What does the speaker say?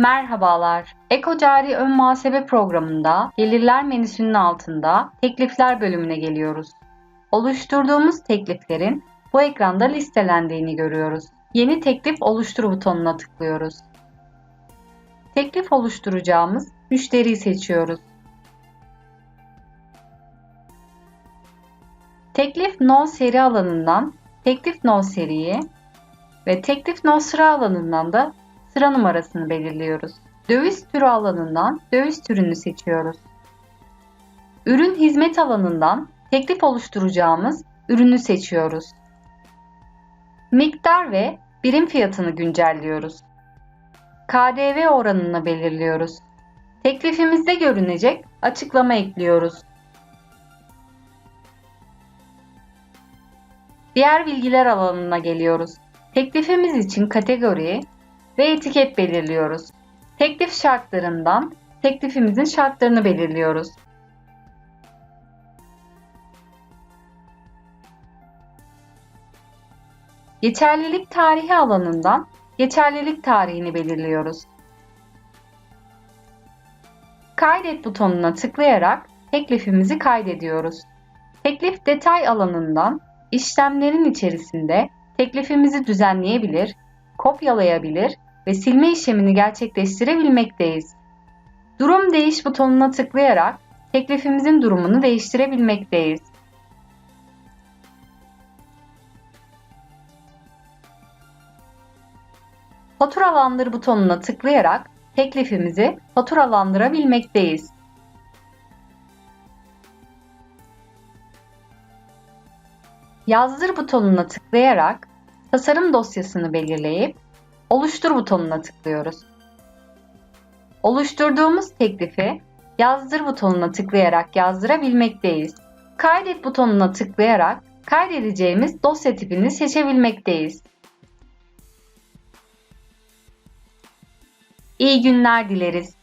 Merhabalar. EkoCari Ön Muhasebe programında gelirler menüsünün altında teklifler bölümüne geliyoruz. Oluşturduğumuz tekliflerin bu ekranda listelendiğini görüyoruz. Yeni teklif oluştur butonuna tıklıyoruz. Teklif oluşturacağımız müşteriyi seçiyoruz. Teklif No seri alanından Teklif No seriyi ve Teklif No sıra alanından da sıra numarasını belirliyoruz. Döviz türü alanından döviz türünü seçiyoruz. Ürün hizmet alanından teklif oluşturacağımız ürünü seçiyoruz. Miktar ve birim fiyatını güncelliyoruz. KDV oranını belirliyoruz. Teklifimizde görünecek açıklama ekliyoruz. Diğer bilgiler alanına geliyoruz. Teklifimiz için kategori ve etiket belirliyoruz. Teklif şartlarından teklifimizin şartlarını belirliyoruz. Geçerlilik tarihi alanından geçerlilik tarihini belirliyoruz. Kaydet butonuna tıklayarak teklifimizi kaydediyoruz. Teklif detay alanından işlemlerin içerisinde teklifimizi düzenleyebilir, kopyalayabilir ve silme işlemini gerçekleştirebilmekteyiz. Durum değiş butonuna tıklayarak teklifimizin durumunu değiştirebilmekteyiz. Faturalandır butonuna tıklayarak teklifimizi faturalandırabilmekteyiz. Yazdır butonuna tıklayarak tasarım dosyasını belirleyip Oluştur butonuna tıklıyoruz. Oluşturduğumuz teklifi Yazdır butonuna tıklayarak yazdırabilmekteyiz. Kaydet butonuna tıklayarak kaydedeceğimiz dosya tipini seçebilmekteyiz. İyi günler dileriz.